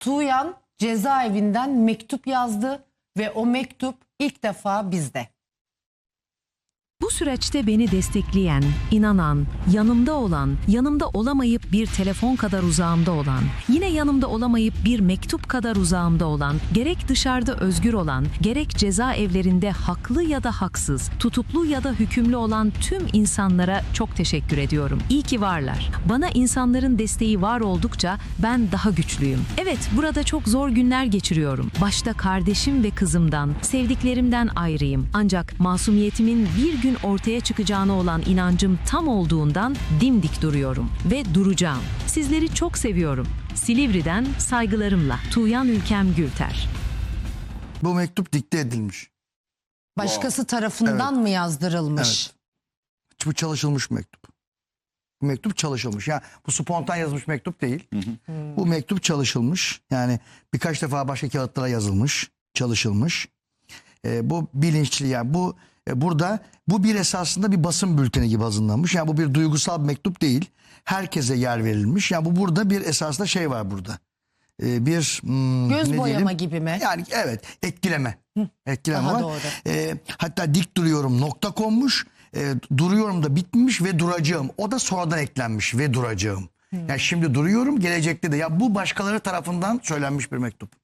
Tuğyan cezaevinden mektup yazdı ve o mektup ilk defa bizde. Bu süreçte beni destekleyen, inanan, yanımda olan, yanımda olamayıp bir telefon kadar uzağımda olan, yine yanımda olamayıp bir mektup kadar uzağımda olan, gerek dışarıda özgür olan, gerek cezaevlerinde haklı ya da haksız, tutuklu ya da hükümlü olan tüm insanlara çok teşekkür ediyorum. İyi ki varlar. Bana insanların desteği var oldukça ben daha güçlüyüm. Evet, burada çok zor günler geçiriyorum. Başta kardeşim ve kızımdan, sevdiklerimden ayrıyım. Ancak masumiyetimin bir gün ortaya çıkacağına olan inancım tam olduğundan dimdik duruyorum ve duracağım. Sizleri çok seviyorum. Silivri'den saygılarımla Tuğyan Ülkem Gülter. Bu mektup dikte edilmiş. Başkası tarafından mı yazdırılmış? Evet. Bu çalışılmış mektup. Bu mektup çalışılmış. Yani bu spontan yazılmış mektup değil. Bu mektup çalışılmış. Yani birkaç defa başka kağıtlara yazılmış, çalışılmış. Ee, bu bilinçli yani bu burada bu bir esasında bir basın bülteni gibi hazırlanmış. Yani bu bir duygusal bir mektup değil. Herkese yer verilmiş. Yani bu burada bir esasında şey var burada. Ee, bir hmm, Göz ne boyama diyelim? gibi mi? Yani evet etkileme. Etkileme Daha var. doğru. Ee, hatta dik duruyorum nokta konmuş. Ee, duruyorum da bitmiş ve duracağım. O da sonradan eklenmiş ve duracağım. Yani şimdi duruyorum gelecekte de. Ya bu başkaları tarafından söylenmiş bir mektup.